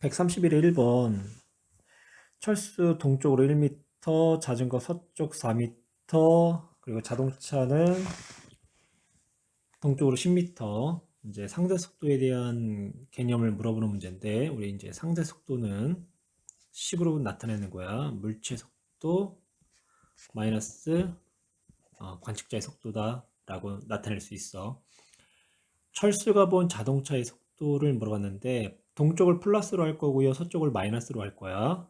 131의 1번 철수 동쪽으로 1m, 자전거 서쪽 4m, 그리고 자동차는 동쪽으로 10m. 이제 상대 속도에 대한 개념을 물어보는 문제인데 우리 이제 상대 속도는 10으로 나타내는 거야. 물체 속도 마이너스 어, 관측자의 속도다 라고 나타낼 수 있어. 철수가 본 자동차의 속도를 물어봤는데 동쪽을 플러스로 할 거고요. 서쪽을 마이너스로 할 거야.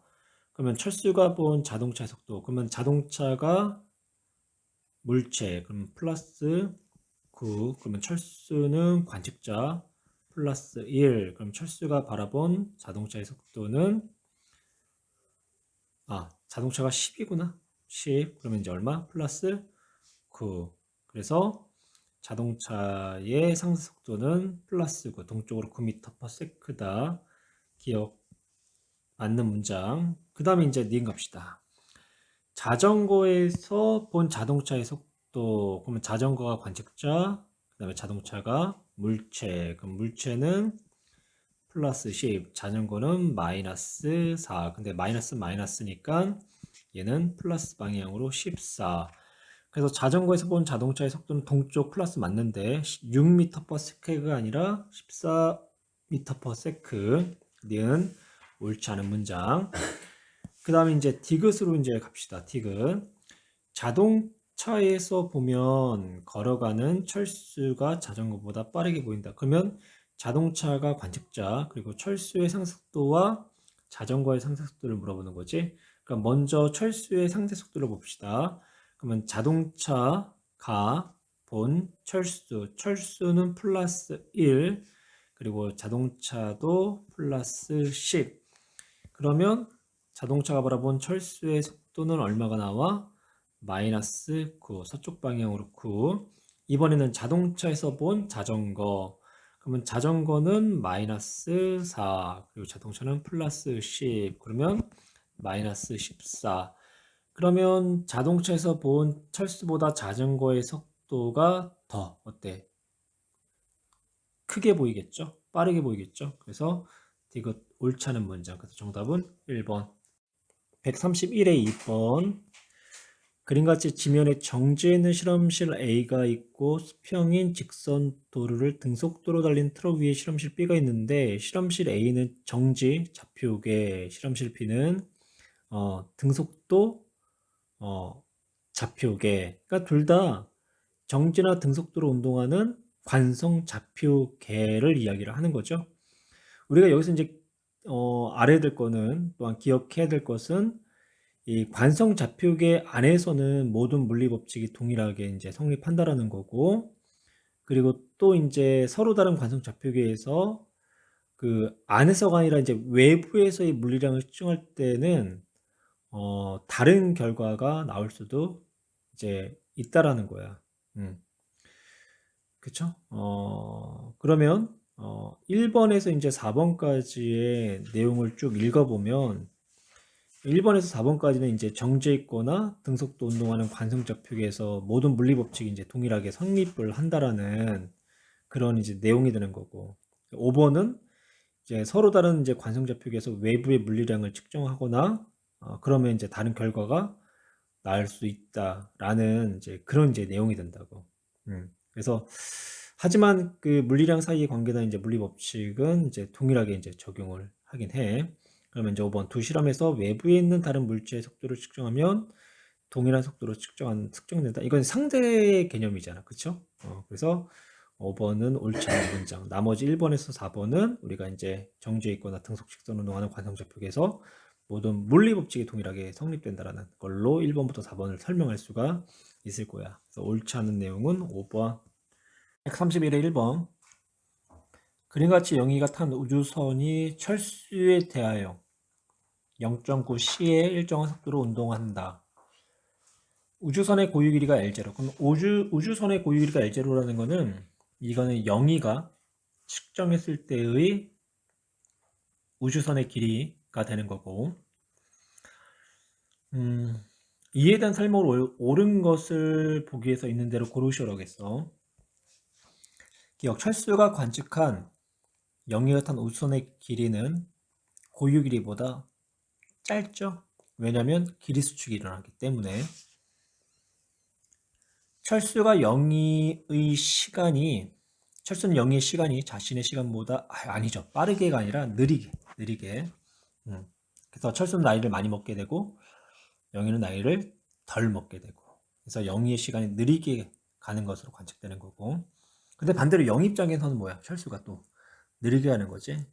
그러면 철수가 본 자동차의 속도. 그러면 자동차가 물체. 그럼 플러스 9. 그러면 철수는 관측자 플러스 1. 그럼 철수가 바라본 자동차의 속도는 아, 자동차가 10이구나. 10. 그러면 이제 얼마? 플러스 9. 그래서 자동차의 상승 속도는 플러스 9, 동쪽으로 9m/s다. 기억 맞는 문장. 그 다음에 이제 니은 갑시다. 자전거에서 본 자동차의 속도. 그러면 자전거가 관측자, 그 다음에 자동차가 물체. 그럼 물체는 플러스 10, 자전거는 마이너스 4. 근데 마이너스 마이너스니까 얘는 플러스 방향으로 14. 그래서 자전거에서 본 자동차의 속도는 동쪽 플러스 맞는데 6m/s가 아니라 14m/s. 는 옳지 않은 문장. 그 다음에 이제 디귿으로 이제 갑시다. 디귿. 자동차에서 보면 걸어가는 철수가 자전거보다 빠르게 보인다. 그러면 자동차가 관측자 그리고 철수의 상속도와 자전거의 상속도를 물어보는 거지. 그럼 먼저 철수의 상대 속도를 봅시다. 그러면 자동차 가 본 철수, 철수는 플러스 1, 그리고 자동차도 플러스 10. 그러면 자동차가 바라본 철수의 속도는 얼마가 나와? 마이너스 9, 서쪽 방향으로 9. 이번에는 자동차에서 본 자전거. 그러면 자전거는 마이너스 4, 그리고 자동차는 플러스 10. 그러면 마이너스 14. 그러면 자동차에서 본 철수보다 자전거의 속도가 더 어때? 크게 보이겠죠? 빠르게 보이겠죠? 그래서 이거 옳지 않은 문장. 그래서 정답은 1번. 131의 2번. 그림같이 지면에 정지해 있는 실험실 A가 있고 수평인 직선 도로를 등속도로 달린 트럭 위에 실험실 B가 있는데 실험실 A는 정지 좌표계, 실험실 B는 어, 등속도 어, 좌표계. 그러니까 둘 다 정지나 등속도로 운동하는 관성 좌표계를 이야기를 하는 거죠. 우리가 여기서 이제 어, 알아야 될 거는 또한 기억해야 될 것은 이 관성 좌표계 안에서는 모든 물리 법칙이 동일하게 이제 성립한다라는 거고 그리고 또 이제 서로 다른 관성 좌표계에서 그 안에서가 아니라 이제 외부에서의 물리량을 측정할 때는 어, 다른 결과가 나올 수도 이제 있다라는 거야. 음. 그쵸? 어, 그러면 어, 1번에서 이제 4번까지의 내용을 쭉 읽어보면 1번에서 4번까지는 이제 정제 있거나 등속도 운동하는 관성좌표계에서 모든 물리 법칙이 이제 동일하게 성립을 한다라는 그런 이제 내용이 되는 거고 5번은 이제 서로 다른 이제 관성좌표계에서 외부의 물리량을 측정하거나 어, 그러면 이제 다른 결과가 나올 수 있다라는 이제 그런 이제 내용이 된다고. 음, 그래서 하지만 그 물리량 사이의 관계나 이제 물리 법칙은 이제 동일하게 이제 적용을 하긴 해. 그러면 이제 5번 두 실험에서 외부에 있는 다른 물체의 속도를 측정하면 동일한 속도로 측정한 측정된다. 이건 상대 개념이잖아, 그렇죠? 어, 그래서 5번은 옳지 않은 문장. 나머지 1번에서 4번은 우리가 이제 정지에 있거나 등속 직선 운동하는 관성좌표에서 모든 물리 법칙이 동일하게 성립된다라는 걸로 1번부터 4번을 설명할 수가 있을 거야. 그래서 옳지 않은 내용은 5번. 131의 1번. 그림같이 영희가 탄 우주선이 철수에 대하여 0.9c의 일정한 속도로 운동한다. 우주선의 고유 길이가 L0. 그럼 우주, 우주선의 고유 길이가 L0라는 거는 이거는 영희가 측정했을 때의 우주선의 길이 가 되는 거고 음, 이에 대한 설명을 옳은 것을 보기 위해서 있는 대로 고르시오라겠어. 기억 철수가 관측한 영희가 탄 우주선의 길이는 고유 길이보다 짧죠. 왜냐하면 길이 수축이 일어나기 때문에 철수가 0의 시간이 철수는 0의 시간이 자신의 시간보다 아, 아니죠. 빠르게가 아니라 느리게 느리게 음. 그래서 철수는 나이를 많이 먹게 되고 0이는 나이를 덜 먹게 되고 그래서 0의 시간이 느리게 가는 것으로 관측되는 거고 근데 반대로 0 입장에서는 뭐야? 철수가 또 느리게 가는 거지.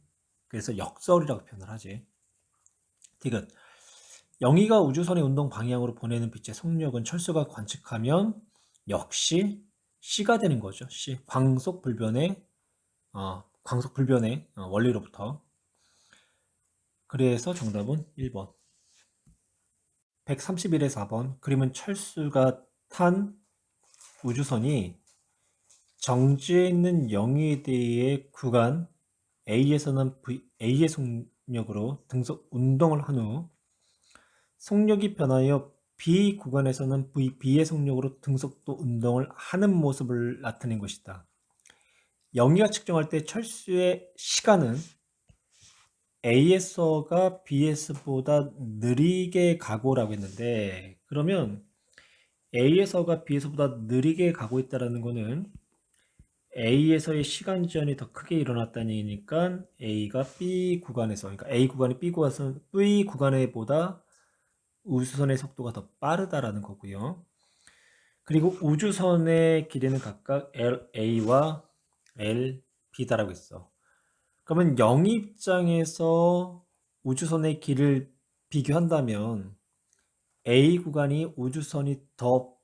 그래서 역설이라고 표현을 하지. 디귿. 영희가 우주선의 운동 방향으로 보내는 빛의 속력은 철수가 관측하면 역시 C가 되는 거죠. C. 광속 불변의 어, 광속 불변의 어, 원리로부터. 그래서 정답은 1번. 131에 4번. 그림은 철수가 탄 우주선이 정지해 있는 영위에 대해 구간 A에서는 v, A의 속력으로 등속 운동을 한 후 속력이 변하여 B 구간에서는 v, B의 속력으로 등속도 운동을 하는 모습을 나타낸 것이다. 영위가 측정할 때 철수의 시간은 AS가 BS보다 느리게 가고라고 했는데 그러면 A에서가 B에서보다 느리게 가고 있다는 것은 A에서의 시간 지연이 더 크게 일어났다는 얘기니까 A가 B 구간에서 그러니까 A 구간이 B 구간에서 B 구간에 보다 우주선의 속도가 더 빠르다라는 거고요. 그리고 우주선의 길이는 각각 LA와 LB다라고 했어. 그러면 0 입장에서 우주선의 길을 비교한다면 A 구간이 우주선이 더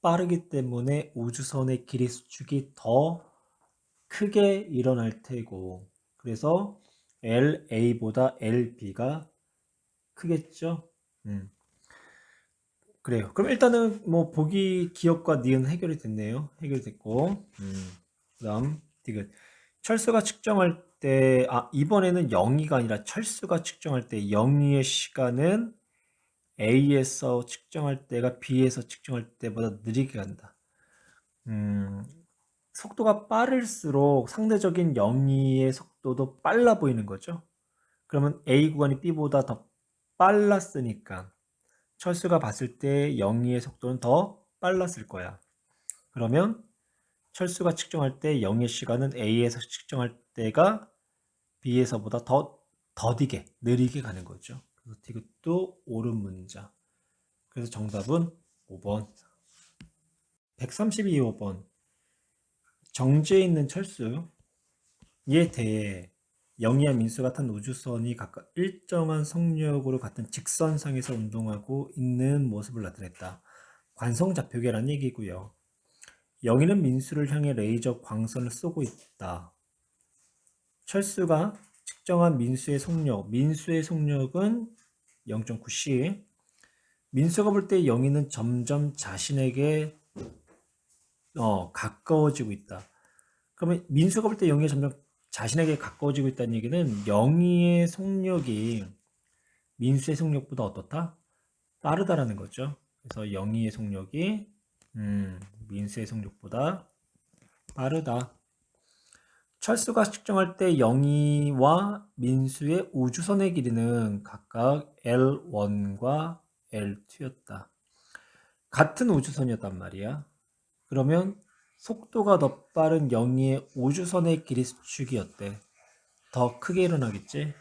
빠르기 때문에 우주선의 길이 수축이 더 크게 일어날 테고 그래서 LA보다 LB가 크겠죠. 음. 그래요. 그럼 일단은 뭐 보기 기억과 니은 해결이 됐네요. 해결됐고 음. 그다음 디귿 철수가 측정할 때 아 이번에는 0이가 아니라 철수가 측정할 때 0의 시간은 A에서 측정할 때가 B에서 측정할 때보다 느리게 간다. 음, 속도가 빠를수록 상대적인 영위의 속도도 빨라 보이는 거죠. 그러면 A 구간이 B보다 더 빨랐으니까 철수가 봤을 때 영위의 속도는 더 빨랐을 거야. 그러면 철수가 측정할 때 영의 시간은 A에서 측정할 때가 B에서보다 더 더디게 느리게 가는 거죠. 그래서 디귿도 옳은 문자. 그래서 정답은 5번. 132, 5번. 정지에 있는 철수에 대해 영희와 민수 같은 우주선이 각각 일정한 속력으로 같은 직선상에서 운동하고 있는 모습을 나타냈다. 관성 좌표계란 얘기고요. 영희는 민수를 향해 레이저 광선을 쏘고 있다. 철수가 측정한 민수의 속력, 민수의 속력은 0.9C. 민수가 볼 때 영희는 점점 자신에게 어, 가까워지고 있다. 그러면 민수가 볼 때 영희가 점점 자신에게 가까워지고 있다는 얘기는 영희의 속력이 민수의 속력보다 어떻다? 빠르다라는 거죠. 그래서 영희의 속력이 음, 민수의 속력보다 빠르다. 철수가 측정할 때 영희와 민수의 우주선의 길이는 각각 L1과 L2였다. 같은 우주선이었단 말이야. 그러면 속도가 더 빠른 영희의 우주선의 길이 수축이었대. 더 크게 일어나겠지?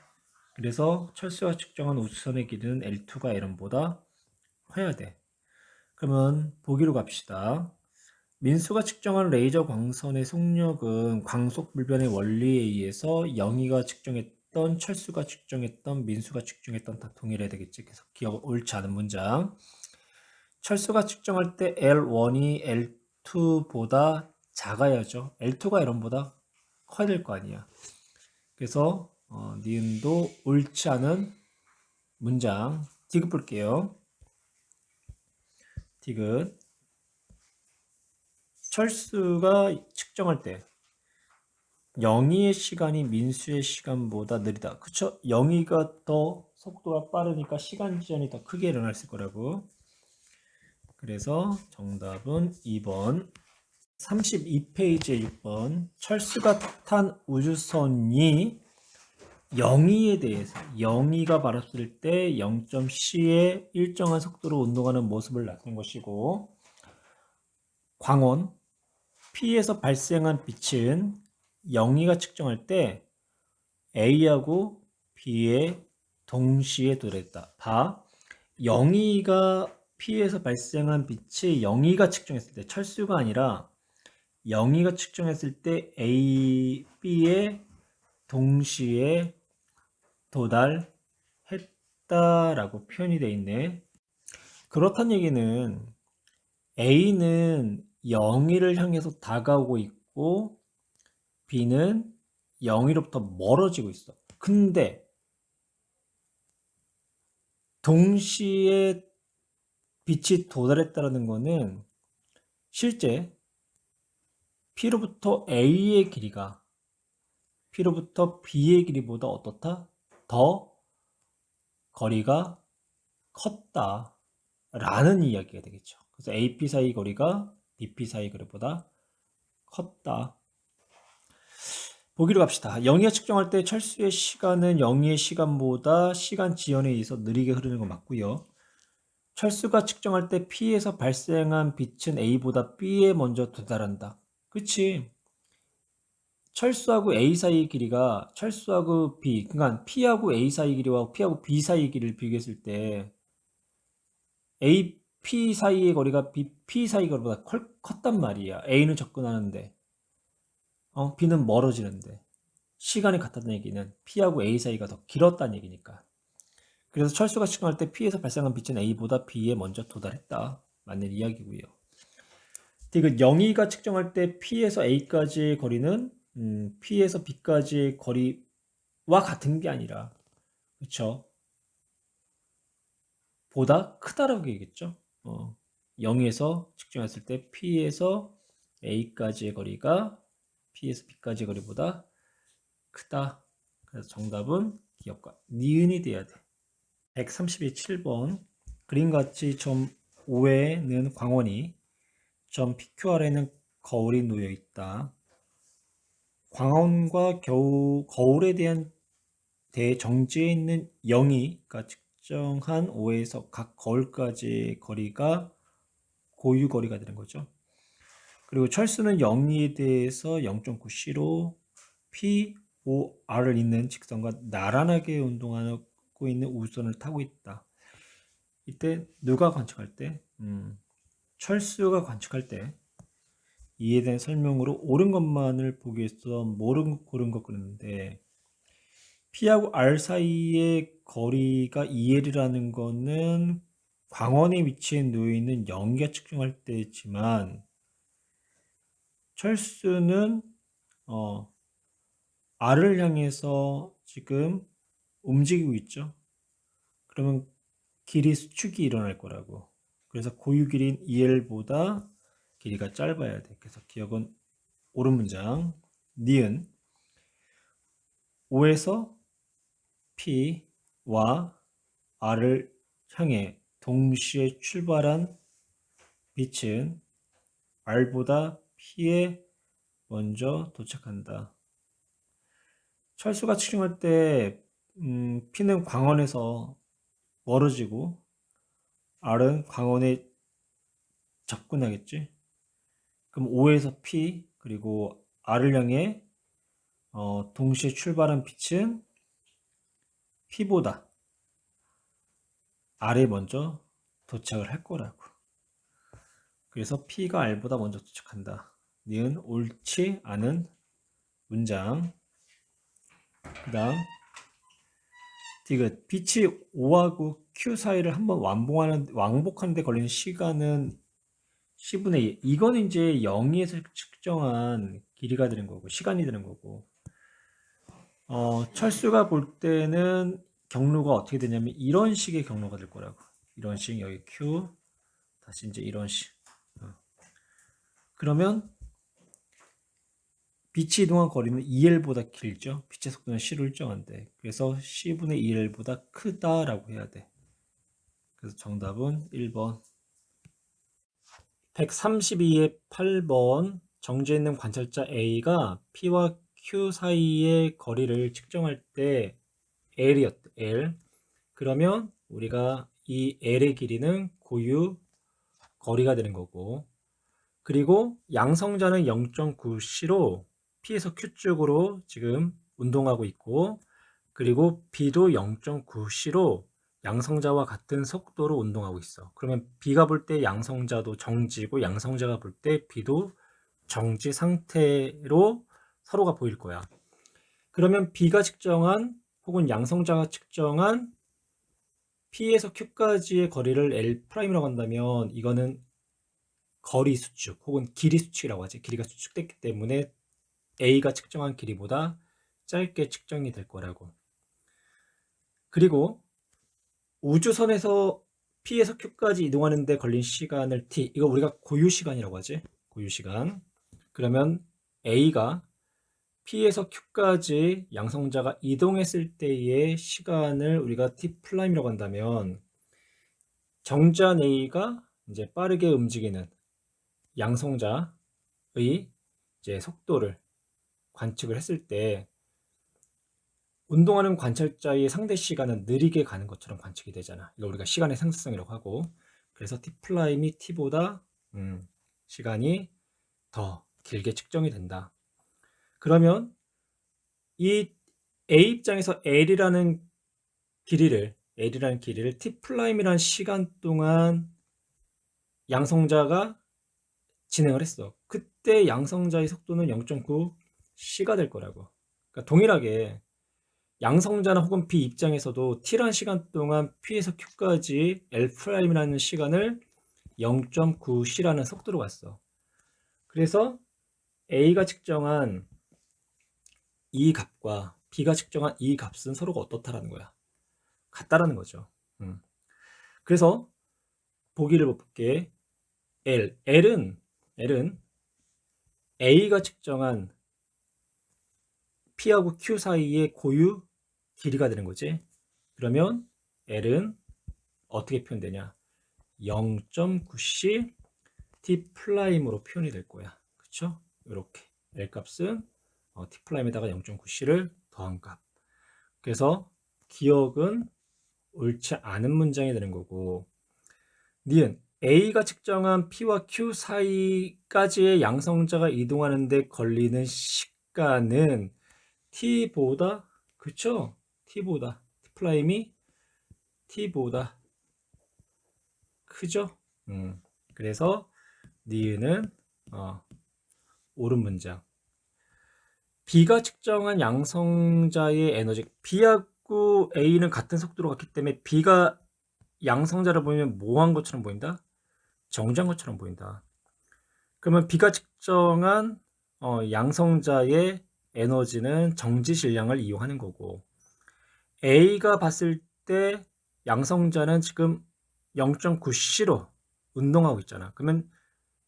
그래서 철수가 측정한 우주선의 길이는 L2가 L1보다 커야 돼. 그러면 보기로 갑시다. 민수가 측정한 레이저 광선의 속력은 광속 불변의 원리에 의해서 영희가 측정했던 철수가 측정했던 민수가 측정했던 다 동일해야 되겠지. 계속 기억 옳지 않은 문장. 철수가 측정할 때 L1이 L2보다 작아야죠. L2가 L1보다 커야 될 거 아니야. 그래서 어, 니은도 옳지 않은 문장 디귿 볼게요. 디귿 철수가 측정할 때 영희의 시간이 민수의 시간보다 느리다. 그쵸? 영희가 더 속도가 빠르니까 시간 지연이 더 크게 일어날 거라고. 그래서 정답은 2번. 32페이지에 6번. 철수가 탄 우주선이 영위에 대해서 영위가 바랐을 때 0.c의 일정한 속도로 운동하는 모습을 나타낸 것이고 광원 P에서 발생한 빛은 영위가 측정할 때 A하고 B에 동시에 도달했다. 봐. 영위가 P에서 발생한 빛이 영위가 측정했을 때 철수가 아니라 영위가 측정했을 때 A, B에 동시에 도달했다라고 표현이 되어 있네. 그렇다는 얘기는 A는 0위를 향해서 다가오고 있고 B는 0위로부터 멀어지고 있어. 근데 동시에 빛이 도달했다는 것은 실제 P로부터 A의 길이가 P로부터 B의 길이보다 어떻다? 더 거리가 컸다. 라는 이야기가 되겠죠. 그래서 AP 사이 거리가 BP 사이 거리보다 컸다. 보기로 갑시다. 영위가 측정할 때 철수의 시간은 영위의 시간보다 시간 지연에 의해서 느리게 흐르는 거 맞고요. 철수가 측정할 때 P에서 발생한 빛은 A보다 B에 먼저 도달한다. 그치? 철수하고 A 사이의 길이가 철수하고 B, 그러니까 P하고 A 사이 길이와 P하고 B 사이 길이를 비교했을 때 A, P 사이의 거리가 B, P 사이 거리보다 컬, 컸단 말이야. A는 접근하는데, 어, B는 멀어지는데 시간이 같다는 얘기는 P하고 A 사이가 더 길었다는 얘기니까. 그래서 철수가 측정할 때 P에서 발생한 빛은 A보다 B에 먼저 도달했다. 맞는 이야기고요. 디귿 영위가 측정할 때 P에서 A까지의 거리는 음, P에서 B까지의 거리와 같은 게 아니라 그쵸? 보다 크다라고 얘기했죠. 어, 0에서 측정했을 때 P에서 A까지의 거리가 P에서 B까지의 거리보다 크다. 그래서 정답은 기억과 니은이 돼야 돼. 132 7번 그림같이 점 5에는 광원이 점 PQR에는 거울이 놓여 있다. 광원과 겨우, 거울에 대한 대정지에 있는 0이가 측정한 5에서 각 거울까지의 거리가 고유 거리가 되는 거죠. 그리고 철수는 0에 대해서 0.9c로 P, O, R을 잇는 직선과 나란하게 운동하고 있는 우선을 타고 있다. 이때 누가 관측할 때? 음, 철수가 관측할 때 이에 대한 설명으로 옳은 것만을 보기 위해서 모른 것 고른 것 그랬는데 P하고 R 사이의 거리가 2L이라는 거는 광원의 위치에 놓여 있는 연기가 측정할 때지만 철수는 어, R을 향해서 지금 움직이고 있죠. 그러면 길이 수축이 일어날 거라고. 그래서 고유 길이인 EL보다 길이가 짧아야 돼. 그래서 기억은 옳은 문장. 니은 5에서 P 와 R을 향해 동시에 출발한 빛은 R보다 P에 먼저 도착한다. 철수가 측정할 때 음, P는 광원에서 멀어지고 R은 광원에 접근하겠지. 그럼 O에서 P 그리고 R을 향해 어, 동시에 출발한 빛은 P보다 R에 먼저 도착을 할 거라고. 그래서 P가 R보다 먼저 도착한다. 니은 옳지 않은 문장. 그 다음 디귿 빛이 O하고 Q 사이를 한번 완봉하는 왕복하는 데 걸리는 시간은 10분의 2. 이거는 이제 0에서 측정한 길이가 되는 거고, 시간이 되는 거고. 어, 철수가 볼 때는 경로가 어떻게 되냐면 이런 식의 경로가 될 거라고. 이런 식, 여기 Q, 다시 이제 이런 식. 어. 그러면 빛이 이동한 거리는 2L보다 길죠. 빛의 속도는 C로 일정한데. 그래서 C분의 2L보다 크다라고 해야 돼. 그래서 정답은 1번. 132의 8번 정지해 있는 관찰자 A가 P와 Q 사이의 거리를 측정할 때 L이었대. L. 그러면 우리가 이 L의 길이는 고유 거리가 되는 거고 그리고 양성자는 0.9C로 P에서 Q 쪽으로 지금 운동하고 있고 그리고 B도 0.9C로 양성자와 같은 속도로 운동하고 있어. 그러면 B가 볼 때 양성자도 정지고 양성자가 볼 때 B도 정지 상태로 서로가 보일 거야. 그러면 B가 측정한 혹은 양성자가 측정한 P에서 Q까지의 거리를 L'이라고 한다면 이거는 거리 수축 혹은 길이 수축이라고 하지. 길이가 수축됐기 때문에 A가 측정한 길이보다 짧게 측정이 될 거라고. 그리고 우주선에서 P에서 Q까지 이동하는데 걸린 시간을 T, 이거 우리가 고유 시간이라고 하지. 고유 시간. 그러면 A가 P에서 Q까지 양성자가 이동했을 때의 시간을 우리가 T'이라고 한다면 정자 A가 이제 빠르게 움직이는 양성자의 이제 속도를 관측을 했을 때 운동하는 관찰자의 상대 시간은 느리게 가는 것처럼 관측이 되잖아. 이거 우리가 시간의 상승성이라고 하고 그래서 T'이 T보다 음, 시간이 더 길게 측정이 된다. 그러면 이 A 입장에서 L이라는 길이를 L이라는 길이를 T'이라는 시간 동안 양성자가 진행을 했어. 그때 양성자의 속도는 0.9c가 될 거라고. 그러니까 동일하게 양성자나 혹은 B 입장에서도 T란 시간 동안 P에서 Q까지 L'이라는 시간을 0.9c라는 속도로 갔어. 그래서 A가 측정한 이 값과 B가 측정한 이 값은 서로가 어떻다라는 거야. 같다라는 거죠. 음. 그래서 보기를 볼게. L. L은 L은 A가 측정한 P하고 Q 사이의 고유 길이가 되는 거지. 그러면 L은 어떻게 표현되냐? 0.9C T 플라임으로 표현이 될 거야. 그쵸? 이렇게 L 값은 어, T 플라임에다가 0.9C를 더한 값. 그래서 기억은 옳지 않은 문장이 되는 거고 니은 A가 측정한 P와 Q 사이까지의 양성자가 이동하는데 걸리는 시간은 T보다 그쵸? T보다 T'이 T보다 크죠? 음, 그래서 니은은 어, 옳은 문장 B가 측정한 양성자의 에너지 B하고 A는 같은 속도로 갔기 때문에 B가 양성자를 보면 모호한 것처럼 보인다? 정지한 것처럼 보인다. 그러면 B가 측정한 어, 양성자의 에너지는 정지 질량을 이용하는 거고 A가 봤을 때 양성자는 지금 0.9C로 운동하고 있잖아. 그러면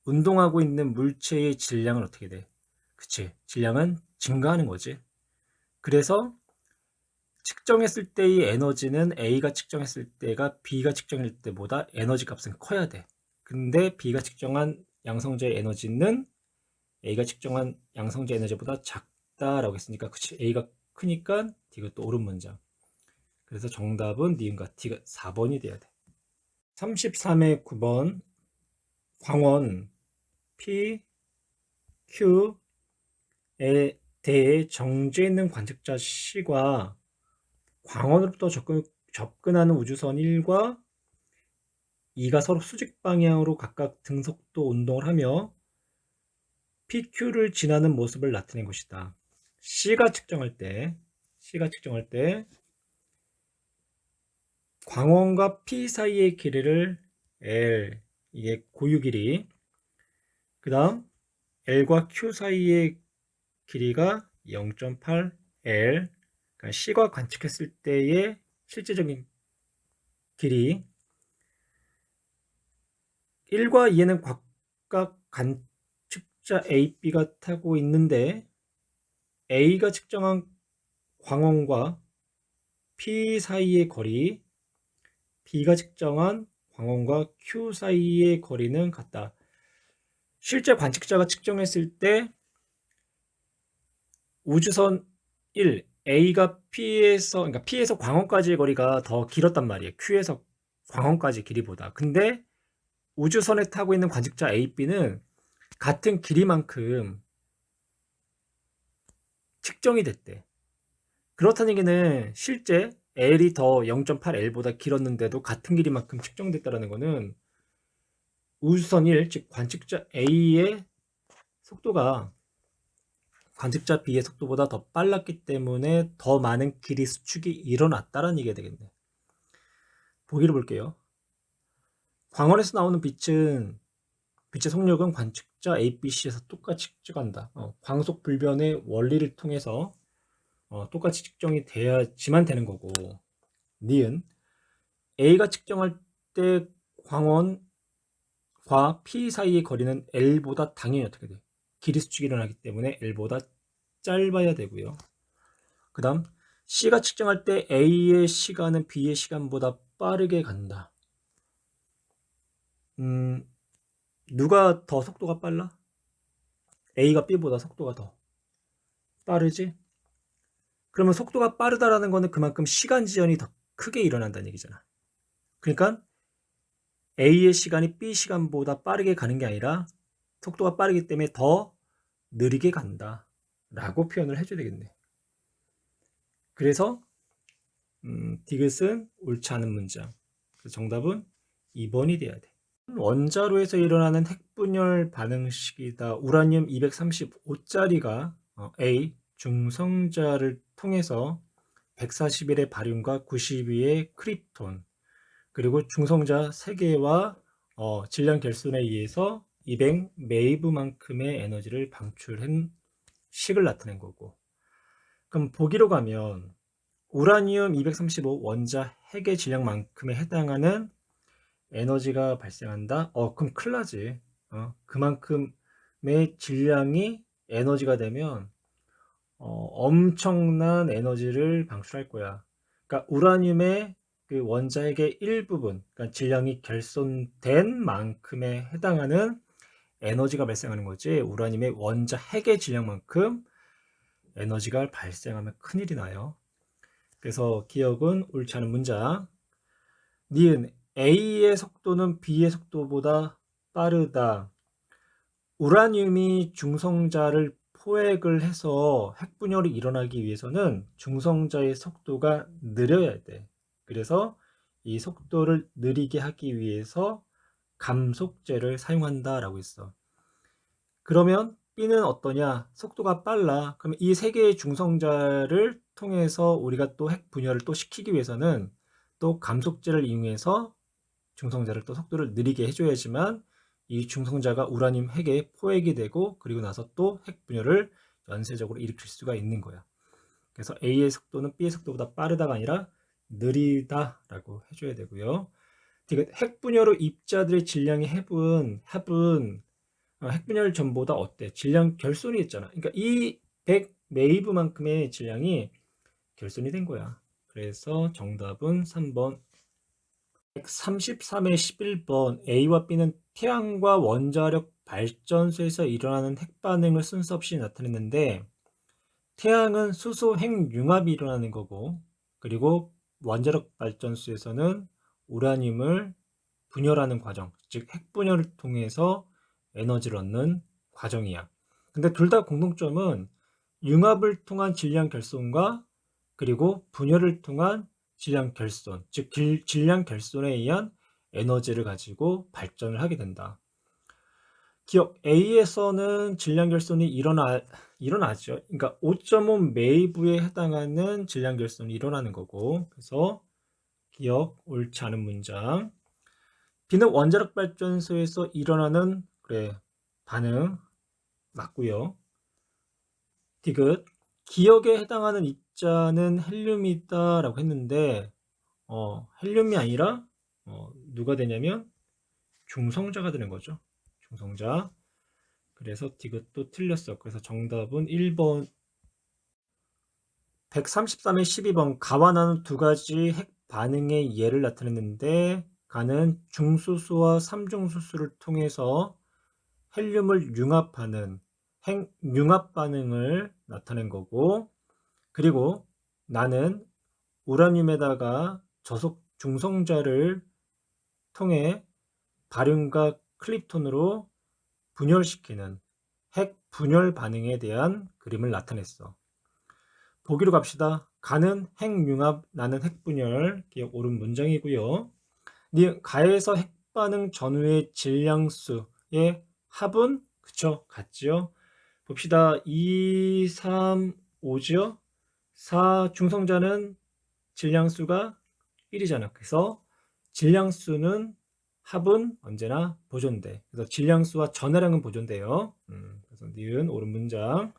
운동하고 있는 물체의 질량은 어떻게 돼? 그치. 질량은 증가하는 거지. 그래서 측정했을 때의 에너지는 A가 측정했을 때가 B가 측정했을 때보다 에너지 값은 커야 돼. 근데 B가 측정한 양성자의 에너지는 A가 측정한 양성자 에너지보다 작다라고 했으니까 그치 A가 크니까 D가 또 옳은 문장. 그래서 정답은 니은과 T가 4번이 돼야 돼. 33의 9번 광원 P, Q에 대해 정지해 있는 관측자 C과 광원으로부터 접근, 접근하는 우주선 1과 2가 서로 수직 방향으로 각각 등속도 운동을 하며 PQ를 지나는 모습을 나타낸 것이다. C가 측정할 때, C가 측정할 때 광원과 P 사이의 길이를 L, 이게 고유 길이. 그 다음 L과 Q 사이의 길이가 0.8L. 그러니까 C가 관측했을 때의 실제적인 길이 1과 2에는 각각 관측자 A, B가 타고 있는데 A가 측정한 광원과 P 사이의 거리, B가 측정한 광원과 Q 사이의 거리는 같다. 실제 관측자가 측정했을 때 우주선 1, A가 P에서 그러니까 P에서 광원까지의 거리가 더 길었단 말이에요. Q에서 광원까지 길이보다. 근데 우주선에 타고 있는 관측자 A, B는 같은 길이만큼 측정이 됐대. 그렇다는 얘기는 실제 L이 더 0.8L보다 길었는데도 같은 길이만큼 측정됐다는 거는 우주선 1, 즉 관측자 A의 속도가 관측자 B의 속도보다 더 빨랐기 때문에 더 많은 길이 수축이 일어났다는 얘기가 되겠네. 보기를 볼게요. 광원에서 나오는 빛은 빛의 속력은 관측자 A, B, C에서 똑같이 측정한다. 어, 광속 불변의 원리를 통해서 어, 똑같이 측정이 돼야지만 되는 거고 니은 A가 측정할 때 광원과 P 사이의 거리는 L보다 당연히 어떻게 돼? 길이 수축이 일어나기 때문에 L보다 짧아야 되고요. 그 다음 C가 측정할 때 A의 시간은 B의 시간보다 빠르게 간다. 음, 누가 더 속도가 빨라? A가 B보다 속도가 더 빠르지? 그러면 속도가 빠르다라는 거는 그만큼 시간 지연이 더 크게 일어난다는 얘기잖아. 그러니까 A의 시간이 B 시간보다 빠르게 가는 게 아니라 속도가 빠르기 때문에 더 느리게 간다. 라고 표현을 해줘야 되겠네. 그래서 음, 디귿은 옳지 않은 문장. 정답은 2번이 돼야 돼. 원자로에서 일어나는 핵분열 반응식이다. 우라늄 235짜리가 어, A 중성자를 통해서 141의 바륨과 92의 크립톤 그리고 중성자 3개와 어, 질량 결손에 의해서 200 메이브만큼의 에너지를 방출한 식을 나타낸 거고 그럼 보기로 가면 우라늄 235 원자 핵의 질량만큼에 해당하는 에너지가 발생한다? 어 그럼 큰일 나지 어, 그만큼의 질량이 에너지가 되면 어, 엄청난 에너지를 방출할 거야. 그러니까 우라늄의 그 원자핵의 일부분, 그러니까 질량이 결손된 만큼에 해당하는 에너지가 발생하는 거지. 우라늄의 원자 핵의 질량만큼 에너지가 발생하면 큰일이 나요. 그래서 기억은 옳지 않은 문장. 니은 A의 속도는 B의 속도보다 빠르다. 우라늄이 중성자를 포획을 해서 핵분열이 일어나기 위해서는 중성자의 속도가 느려야 돼. 그래서 이 속도를 느리게 하기 위해서 감속제를 사용한다라고 했어. 그러면 B는 어떠냐? 속도가 빨라. 그럼 이 세 개의 중성자를 통해서 우리가 또 핵 분열을 또 시키기 위해서는 또 감속제를 이용해서 중성자를 또 속도를 느리게 해줘야지만 이 중성자가 우라늄 핵에 포획이 되고 그리고 나서 또 핵 분열을 연쇄적으로 일으킬 수가 있는 거야. 그래서 A의 속도는 B의 속도보다 빠르다가 아니라 느리다라고 해줘야 되고요. 핵분열로 입자들의 질량의 합은 합은 어, 핵분열 전보다 어때? 질량 결손이 있잖아. 그러니까 이 100 메이브만큼의 질량이 결손이 된 거야. 그래서 정답은 3번 133의 11번 A와 B는 태양과 원자력 발전소에서 일어나는 핵반응을 순서 없이 나타냈는데 태양은 수소 핵융합이 일어나는 거고 그리고 원자력 발전소에서는 우라늄을 분열하는 과정, 즉 핵분열을 통해서 에너지를 얻는 과정이야. 근데 둘 다 공통점은 융합을 통한 질량 결손과 그리고 분열을 통한 질량 결손, 즉 질량 결손에 의한 에너지를 가지고 발전을 하게 된다. 기억 A에서는 질량 결손이 일어나 일어나죠. 그러니까 5.5 메이브에 해당하는 질량 결손이 일어나는 거고. 그래서 기억 옳지 않은 문장. B는 원자력 발전소에서 일어나는 그래 반응 맞고요. 디귿 기억에 해당하는 입자는 헬륨이다라고 했는데 어, 헬륨이 아니라 어, 누가 되냐면 중성자가 되는 거죠. 중성자. 그래서 디귿도 틀렸어. 그래서 정답은 1번 133의 12번 가와 나는 두 가지 핵 반응의 예를 나타냈는데 가는 중수수와 삼중수수를 통해서 헬륨을 융합하는 핵융합 반응을 나타낸 거고 그리고 나는 우라늄에다가 저속 중성자를 통해 바륨과 클립톤으로 분열시키는 핵 분열 반응에 대한 그림을 나타냈어. 보기로 갑시다. 가는 핵융합, 나는 핵분열. 기억 옳은 문장이고요. 니 가에서 핵반응 전후의 질량수의 합은 그쵸? 같지요? 봅시다. 2, 3, 5죠? 4 중성자는 질량수가 1이잖아. 그래서 질량수는 합은 언제나 보존돼. 그래서 질량수와 전하량은 보존돼요. 음, 그래서 니은 옳은 문장.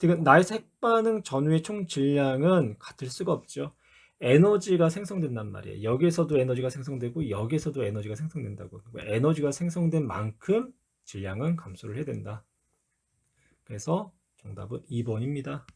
지금 나의 색반응 전후의 총 질량은 같을 수가 없죠. 에너지가 생성된단 말이에요. 여기에서도 에너지가 생성되고 여기에서도 에너지가 생성된다고. 에너지가 생성된 만큼 질량은 감소를 해야 된다. 그래서 정답은 2번입니다.